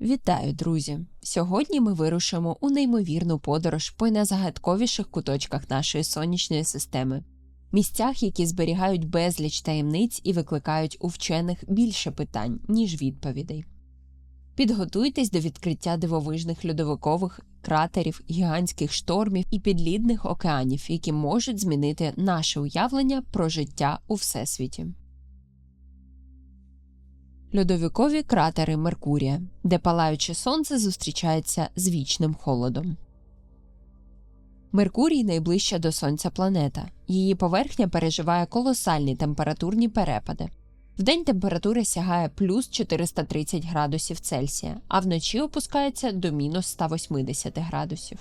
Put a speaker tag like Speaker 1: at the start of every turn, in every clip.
Speaker 1: Вітаю, друзі! Сьогодні ми вирушимо у неймовірну подорож по найзагадковіших куточках нашої сонячної системи, місцях, які зберігають безліч таємниць і викликають у вчених більше питань, ніж відповідей. Підготуйтесь до відкриття дивовижних льодовикових кратерів, гігантських штормів і підлідних океанів, які можуть змінити наше уявлення про життя у всесвіті. Льодовикові кратери Меркурія, де палаюче сонце зустрічається з вічним холодом. Меркурій найближча до сонця планета. Її поверхня переживає колосальні температурні перепади. Вдень температура сягає плюс 430 градусів Цельсія, а вночі опускається до мінус 180 градусів.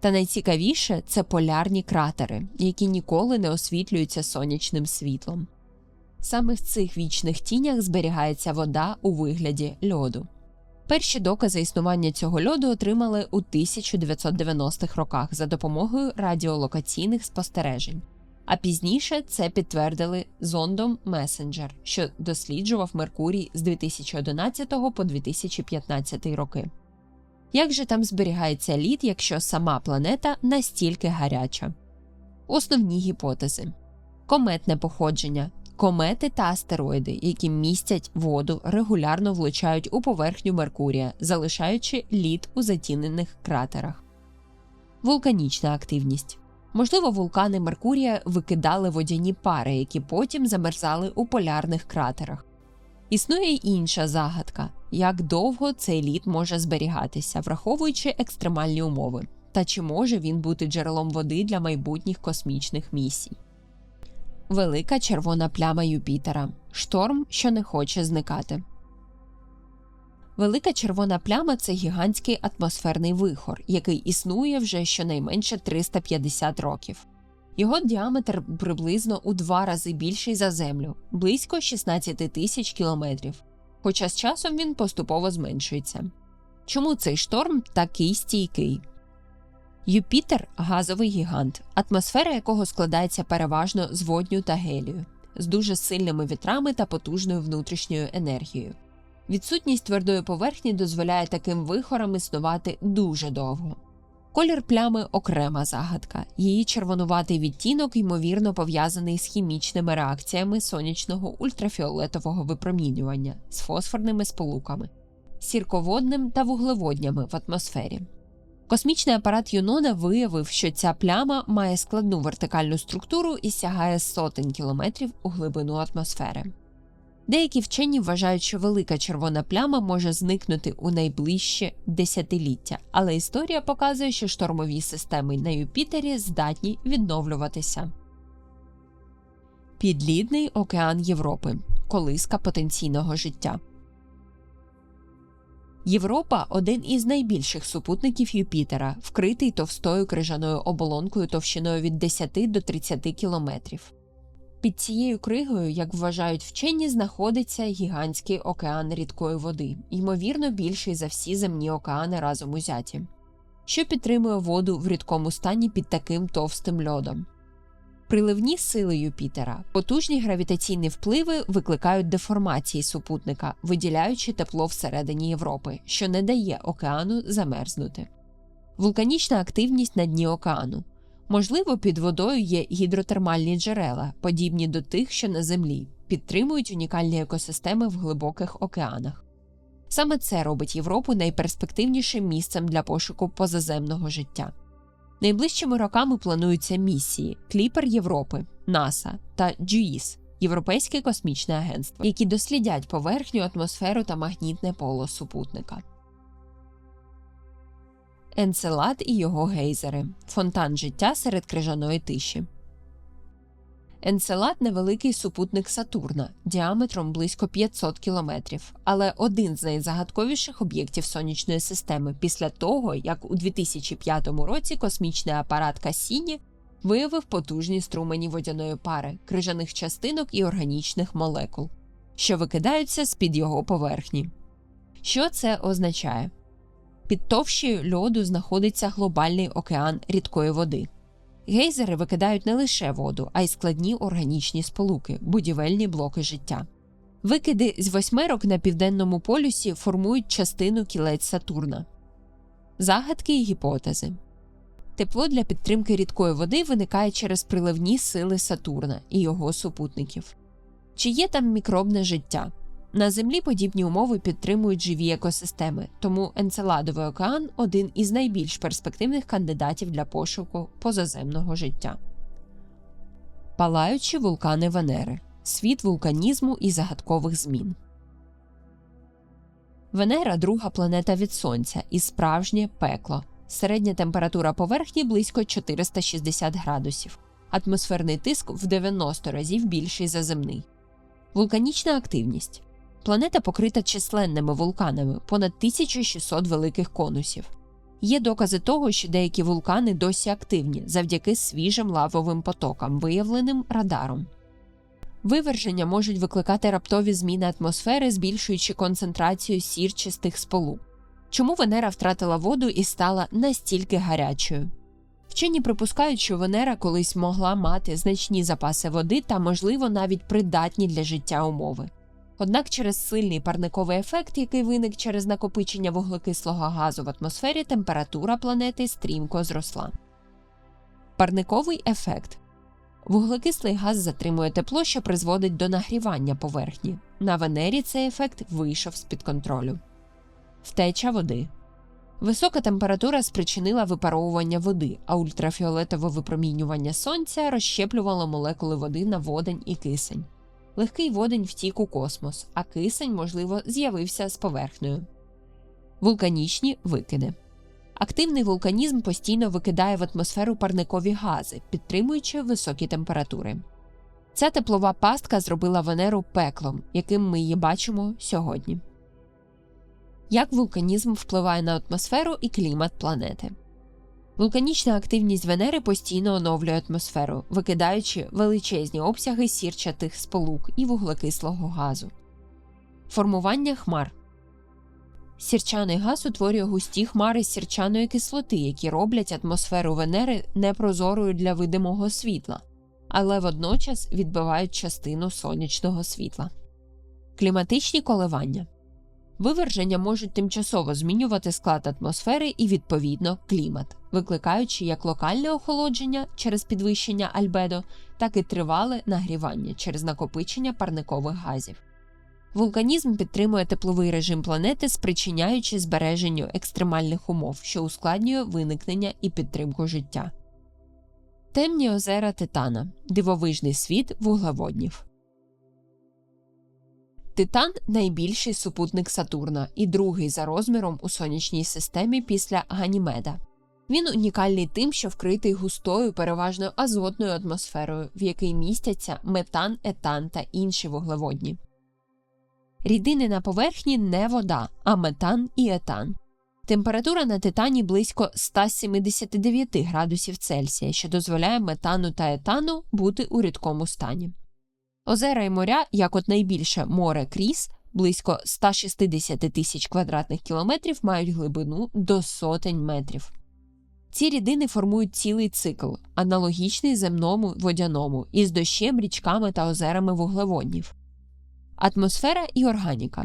Speaker 1: Та найцікавіше це полярні кратери, які ніколи не освітлюються сонячним світлом. Саме в цих вічних тінях зберігається вода у вигляді льоду. Перші докази існування цього льоду отримали у 1990-х роках за допомогою радіолокаційних спостережень, а пізніше це підтвердили зондом Messenger, що досліджував Меркурій з 2011 по 2015 роки. Як же там зберігається лід, якщо сама планета настільки гаряча? Основні гіпотези кометне походження. Комети та астероїди, які містять воду, регулярно влучають у поверхню Меркурія, залишаючи лід у затінених кратерах. Вулканічна активність. Можливо, вулкани Меркурія викидали водяні пари, які потім замерзали у полярних кратерах. Існує й інша загадка як довго цей лід може зберігатися, враховуючи екстремальні умови, та чи може він бути джерелом води для майбутніх космічних місій. Велика червона пляма Юпітера шторм, що не хоче зникати. Велика червона пляма це гігантський атмосферний вихор, який існує вже щонайменше 350 років. Його діаметр приблизно у два рази більший за Землю близько 16 тисяч кілометрів, хоча з часом він поступово зменшується. Чому цей шторм такий стійкий? Юпітер газовий гігант, атмосфера якого складається переважно з водню та гелію, з дуже сильними вітрами та потужною внутрішньою енергією. Відсутність твердої поверхні дозволяє таким вихорам існувати дуже довго. Колір плями окрема загадка. Її червонуватий відтінок, ймовірно, пов'язаний з хімічними реакціями сонячного ультрафіолетового випромінювання з фосфорними сполуками, сірководним та вуглеводнями в атмосфері. Космічний апарат Юнона виявив, що ця пляма має складну вертикальну структуру і сягає сотень кілометрів у глибину атмосфери. Деякі вчені вважають, що велика червона пляма може зникнути у найближче десятиліття, але історія показує, що штормові системи на Юпітері здатні відновлюватися. Підлідний океан Європи колиска потенційного життя. Європа один із найбільших супутників Юпітера, вкритий товстою крижаною оболонкою товщиною від 10 до 30 кілометрів. Під цією кригою, як вважають вчені, знаходиться гігантський океан рідкої води, ймовірно, більший за всі земні океани разом узяті, що підтримує воду в рідкому стані під таким товстим льодом. Приливні сили Юпітера, потужні гравітаційні впливи викликають деформації супутника, виділяючи тепло всередині Європи, що не дає океану замерзнути. Вулканічна активність на дні океану. Можливо, під водою є гідротермальні джерела, подібні до тих, що на землі, підтримують унікальні екосистеми в глибоких океанах. Саме це робить Європу найперспективнішим місцем для пошуку позаземного життя. Найближчими роками плануються місії Кліпер Європи, НАСА та GIS – Європейське космічне агентство, які дослідять поверхню, атмосферу та магнітне поло супутника. Енцелад і його гейзери фонтан життя серед крижаної тиші. Енцелад невеликий супутник Сатурна діаметром близько 500 кілометрів, але один з найзагадковіших об'єктів сонячної системи після того, як у 2005 році космічний апарат Кассіні виявив потужні струмені водяної пари, крижаних частинок і органічних молекул, що викидаються з під його поверхні. Що це означає? Під товщею льоду знаходиться глобальний океан рідкої води. Гейзери викидають не лише воду, а й складні органічні сполуки, будівельні блоки життя. Викиди з восьмерок на південному полюсі формують частину кілець Сатурна. Загадки і гіпотези Тепло для підтримки рідкої води виникає через приливні сили Сатурна і його супутників. Чи є там мікробне життя? На Землі подібні умови підтримують живі екосистеми, тому Енцеладовий океан один із найбільш перспективних кандидатів для пошуку позаземного життя. Палаючі вулкани Венери світ вулканізму і загадкових змін. Венера друга планета від Сонця і справжнє пекло. Середня температура поверхні близько 460 градусів, атмосферний тиск в 90 разів більший за земний. Вулканічна активність. Планета покрита численними вулканами, понад 1600 великих конусів. Є докази того, що деякі вулкани досі активні завдяки свіжим лавовим потокам, виявленим радаром. Виверження можуть викликати раптові зміни атмосфери, збільшуючи концентрацію сірчистих сполук. Чому Венера втратила воду і стала настільки гарячою? Вчені припускають, що Венера колись могла мати значні запаси води та, можливо, навіть придатні для життя умови. Однак через сильний парниковий ефект, який виник через накопичення вуглекислого газу в атмосфері, температура планети стрімко зросла. Парниковий ефект вуглекислий газ затримує тепло, що призводить до нагрівання поверхні. На Венері цей ефект вийшов з під контролю. Втеча води. Висока температура спричинила випаровування води, а ультрафіолетове випромінювання сонця розщеплювало молекули води на водень і кисень. Легкий водень втік у космос, а кисень, можливо, з'явився з поверхнею. Вулканічні викиди. Активний вулканізм постійно викидає в атмосферу парникові гази, підтримуючи високі температури. Ця теплова пастка зробила Венеру пеклом, яким ми її бачимо сьогодні. Як вулканізм впливає на атмосферу і клімат планети? Вулканічна активність Венери постійно оновлює атмосферу, викидаючи величезні обсяги сірчатих сполук і вуглекислого газу. Формування хмар Сірчаний газ утворює густі хмари сірчаної кислоти, які роблять атмосферу Венери непрозорою для видимого світла, але водночас відбивають частину сонячного світла. Кліматичні коливання Виверження можуть тимчасово змінювати склад атмосфери і, відповідно, клімат, викликаючи як локальне охолодження через підвищення альбедо, так і тривале нагрівання через накопичення парникових газів. Вулканізм підтримує тепловий режим планети, спричиняючи збереженню екстремальних умов, що ускладнює виникнення і підтримку життя. Темні озера Титана дивовижний світ вуглеводнів. Титан найбільший супутник Сатурна і другий за розміром у сонячній системі після Ганімеда. Він унікальний тим, що вкритий густою, переважно азотною атмосферою, в якій містяться метан, етан та інші вуглеводні. Рідини на поверхні не вода, а метан і етан. Температура на титані близько 179 градусів Цельсія, що дозволяє метану та етану бути у рідкому стані. Озера і моря, як от найбільше море Кріс, близько 160 тисяч квадратних кілометрів, мають глибину до сотень метрів. Ці рідини формують цілий цикл, аналогічний земному водяному, із дощем, річками та озерами вуглеводнів. Атмосфера і органіка.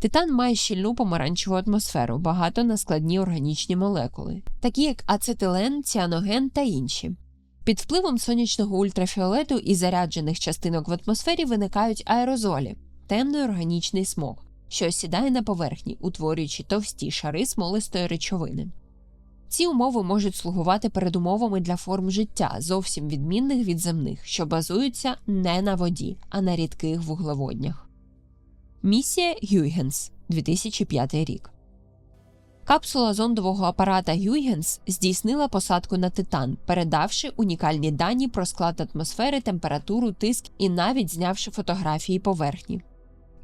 Speaker 1: Титан має щільну помаранчеву атмосферу, багато на складні органічні молекули, такі як ацетилен, ціаноген та інші. Під впливом сонячного ультрафіолету і заряджених частинок в атмосфері виникають аерозолі, темний органічний смог, що осідає на поверхні, утворюючи товсті шари смолистої речовини. Ці умови можуть слугувати передумовами для форм життя, зовсім відмінних від земних, що базуються не на воді, а на рідких вуглеводнях. Місія Гюйгенс 2005 рік. Капсула зондового апарата Гюйгенс здійснила посадку на титан, передавши унікальні дані про склад атмосфери, температуру, тиск і навіть знявши фотографії поверхні.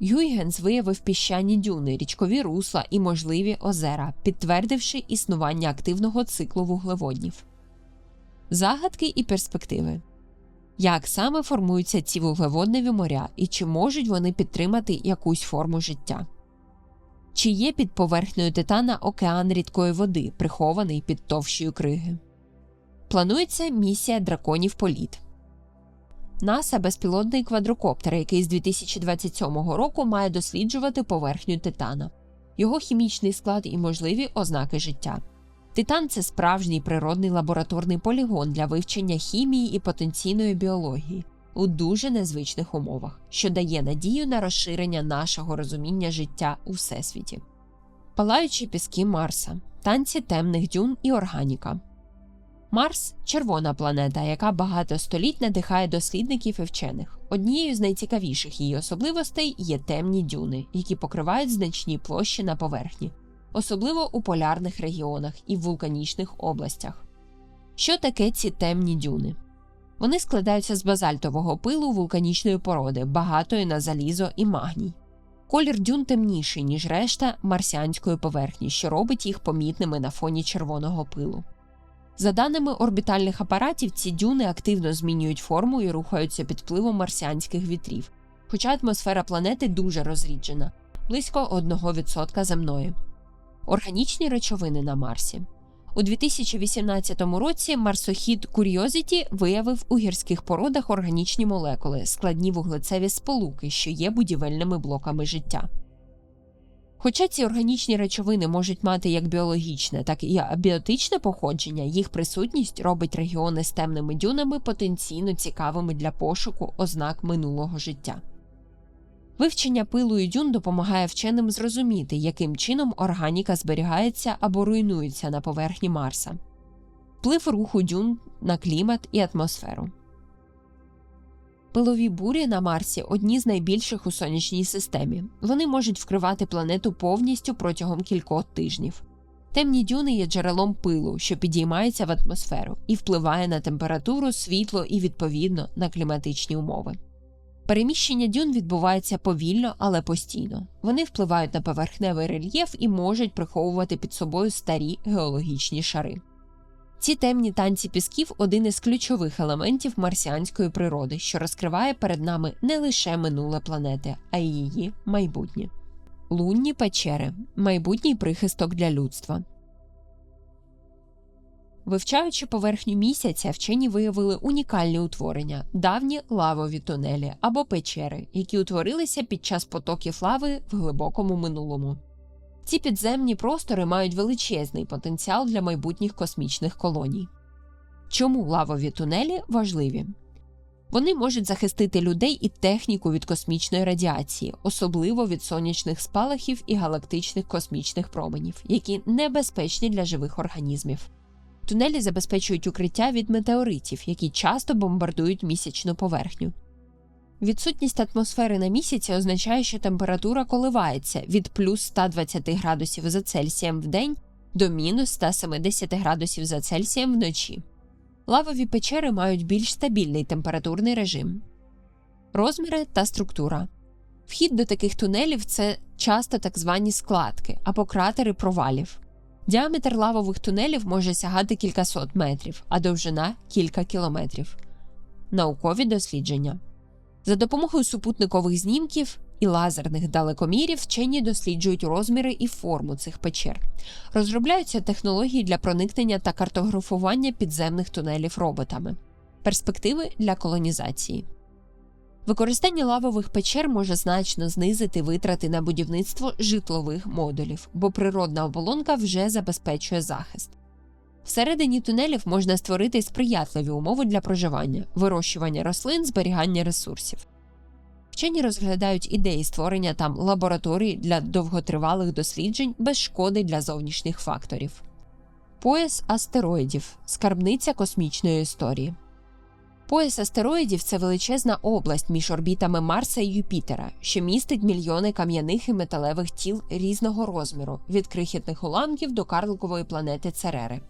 Speaker 1: Гюйгенс виявив піщані дюни, річкові русла і можливі озера, підтвердивши існування активного циклу вуглеводнів. Загадки і перспективи як саме формуються ці вуглеводневі моря і чи можуть вони підтримати якусь форму життя? Чи є під поверхнею титана океан рідкої води, прихований під товщою криги? Планується місія драконів політ. НАСА безпілотний квадрокоптер, який з 2027 року має досліджувати поверхню Титана, його хімічний склад і можливі ознаки життя. Титан це справжній природний лабораторний полігон для вивчення хімії і потенційної біології у дуже незвичних умовах, що дає надію на розширення нашого розуміння життя у всесвіті. Палаючі піски Марса, танці темних дюн і органіка. Марс червона планета, яка багато століть надихає дослідників і вчених. Однією з найцікавіших її особливостей є темні дюни, які покривають значні площі на поверхні, особливо у полярних регіонах і в вулканічних областях. Що таке ці темні дюни? Вони складаються з базальтового пилу вулканічної породи, багатої на залізо і магній. Колір дюн темніший, ніж решта марсіанської поверхні, що робить їх помітними на фоні червоного пилу. За даними орбітальних апаратів, ці дюни активно змінюють форму і рухаються під впливом марсіанських вітрів, хоча атмосфера планети дуже розріджена близько 1% земної. Органічні речовини на Марсі. У 2018 році марсохід Curiosity виявив у гірських породах органічні молекули, складні вуглецеві сполуки, що є будівельними блоками життя. Хоча ці органічні речовини можуть мати як біологічне, так і абіотичне походження, їх присутність робить регіони з темними дюнами потенційно цікавими для пошуку ознак минулого життя. Вивчення пилу і дюн допомагає вченим зрозуміти, яким чином органіка зберігається або руйнується на поверхні Марса, вплив руху дюн на клімат і атмосферу. Пилові бурі на Марсі одні з найбільших у сонячній системі. Вони можуть вкривати планету повністю протягом кількох тижнів. Темні дюни є джерелом пилу, що підіймається в атмосферу і впливає на температуру, світло і відповідно на кліматичні умови. Переміщення дюн відбувається повільно, але постійно. Вони впливають на поверхневий рельєф і можуть приховувати під собою старі геологічні шари. Ці темні танці пісків один із ключових елементів марсіанської природи, що розкриває перед нами не лише минуле планети, а й її майбутнє. Лунні печери майбутній прихисток для людства. Вивчаючи поверхню місяця, вчені виявили унікальні утворення давні лавові тунелі або печери, які утворилися під час потоків лави в глибокому минулому. Ці підземні простори мають величезний потенціал для майбутніх космічних колоній. Чому лавові тунелі важливі? Вони можуть захистити людей і техніку від космічної радіації, особливо від сонячних спалахів і галактичних космічних променів, які небезпечні для живих організмів. Тунелі забезпечують укриття від метеоритів, які часто бомбардують місячну поверхню. Відсутність атмосфери на місяці означає, що температура коливається від плюс 120 градусів за Цельсієм в день до мінус 170 градусів за Цельсієм вночі. Лавові печери мають більш стабільний температурний режим. Розміри та структура. Вхід до таких тунелів це часто так звані складки або кратери провалів. Діаметр лавових тунелів може сягати кількасот метрів, а довжина кілька кілометрів. Наукові дослідження. За допомогою супутникових знімків і лазерних далекомірів вчені досліджують розміри і форму цих печер. Розробляються технології для проникнення та картографування підземних тунелів роботами, перспективи для колонізації. Використання лавових печер може значно знизити витрати на будівництво житлових модулів, бо природна оболонка вже забезпечує захист. Всередині тунелів можна створити сприятливі умови для проживання, вирощування рослин, зберігання ресурсів. Вчені розглядають ідеї створення там лабораторій для довготривалих досліджень без шкоди для зовнішніх факторів. Пояс астероїдів скарбниця космічної історії. Пояс астероїдів це величезна область між орбітами Марса і Юпітера, що містить мільйони кам'яних і металевих тіл різного розміру від крихітних уламків до карликової планети Церери.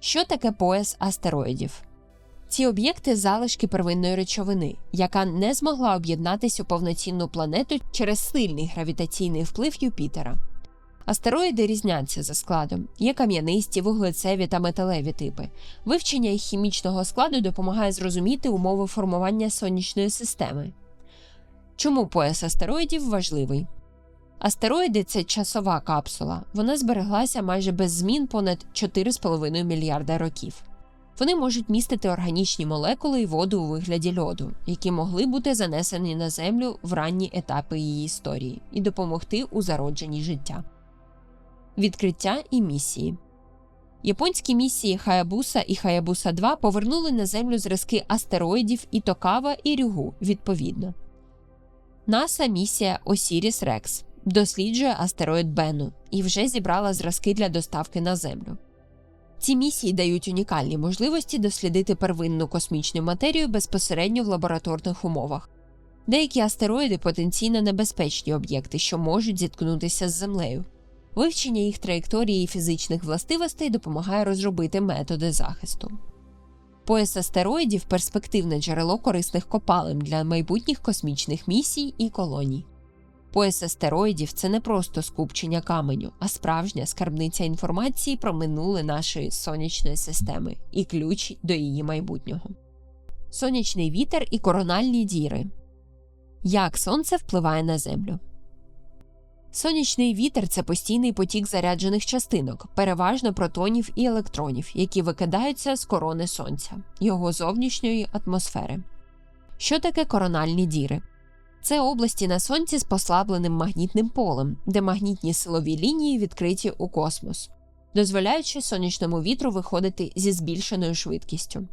Speaker 1: Що таке пояс астероїдів? Ці об'єкти залишки первинної речовини, яка не змогла об'єднатися у повноцінну планету через сильний гравітаційний вплив Юпітера. Астероїди різняться за складом, є кам'янисті, вуглецеві та металеві типи. Вивчення їх хімічного складу допомагає зрозуміти умови формування сонячної системи. Чому пояс астероїдів важливий? Астероїди це часова капсула. Вона збереглася майже без змін понад 4,5 мільярда років. Вони можуть містити органічні молекули і воду у вигляді льоду, які могли бути занесені на Землю в ранні етапи її історії, і допомогти у зародженні життя. Відкриття і місії Японські місії Хаябуса і Хаябуса 2 повернули на Землю зразки астероїдів Ітокава і Рюгу відповідно. НАСА місія Осіріс Рекс досліджує астероїд Бену і вже зібрала зразки для доставки на Землю. Ці місії дають унікальні можливості дослідити первинну космічну матерію безпосередньо в лабораторних умовах. Деякі астероїди потенційно небезпечні об'єкти, що можуть зіткнутися з Землею. Вивчення їх траєкторії і фізичних властивостей допомагає розробити методи захисту. Пояс астероїдів перспективне джерело корисних копалин для майбутніх космічних місій і колоній. Пояс астероїдів це не просто скупчення каменю, а справжня скарбниця інформації про минуле нашої сонячної системи і ключ до її майбутнього. Сонячний вітер і корональні діри. Як сонце впливає на Землю? Сонячний вітер це постійний потік заряджених частинок, переважно протонів і електронів, які викидаються з корони сонця, його зовнішньої атмосфери. Що таке корональні діри? Це області на сонці з послабленим магнітним полем, де магнітні силові лінії відкриті у космос, дозволяючи сонячному вітру виходити зі збільшеною швидкістю.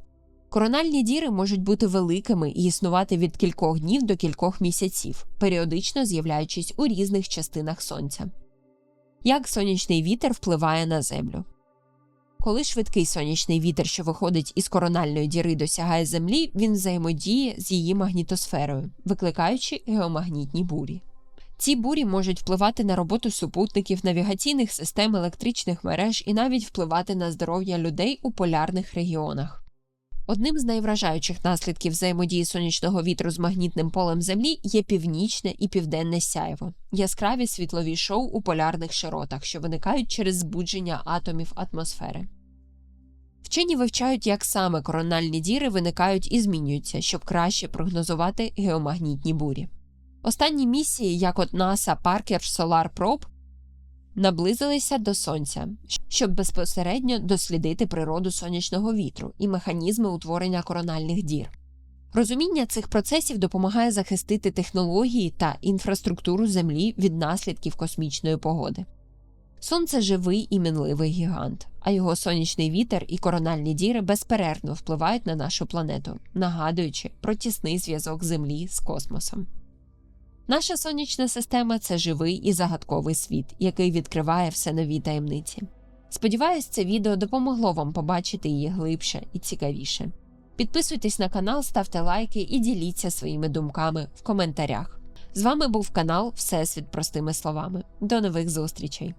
Speaker 1: Корональні діри можуть бути великими і існувати від кількох днів до кількох місяців, періодично з'являючись у різних частинах сонця. Як сонячний вітер впливає на Землю? Коли швидкий сонячний вітер, що виходить із корональної діри, досягає Землі, він взаємодіє з її магнітосферою, викликаючи геомагнітні бурі. Ці бурі можуть впливати на роботу супутників, навігаційних систем, електричних мереж і навіть впливати на здоров'я людей у полярних регіонах. Одним з найвражаючих наслідків взаємодії сонячного вітру з магнітним полем Землі є північне і південне сяйво, яскраві світлові шоу у полярних широтах, що виникають через збудження атомів атмосфери. Вчені вивчають, як саме корональні діри виникають і змінюються, щоб краще прогнозувати геомагнітні бурі. Останні місії, як от NASA Parker Solar Probe, наблизилися до сонця, щоб безпосередньо дослідити природу сонячного вітру і механізми утворення корональних дір. Розуміння цих процесів допомагає захистити технології та інфраструктуру Землі від наслідків космічної погоди. Сонце живий і мінливий гігант, а його сонячний вітер і корональні діри безперервно впливають на нашу планету, нагадуючи про тісний зв'язок Землі з космосом. Наша сонячна система це живий і загадковий світ, який відкриває все нові таємниці. Сподіваюсь, це відео допомогло вам побачити її глибше і цікавіше. Підписуйтесь на канал, ставте лайки і діліться своїми думками в коментарях. З вами був канал Всесвіт простими словами. До нових зустрічей!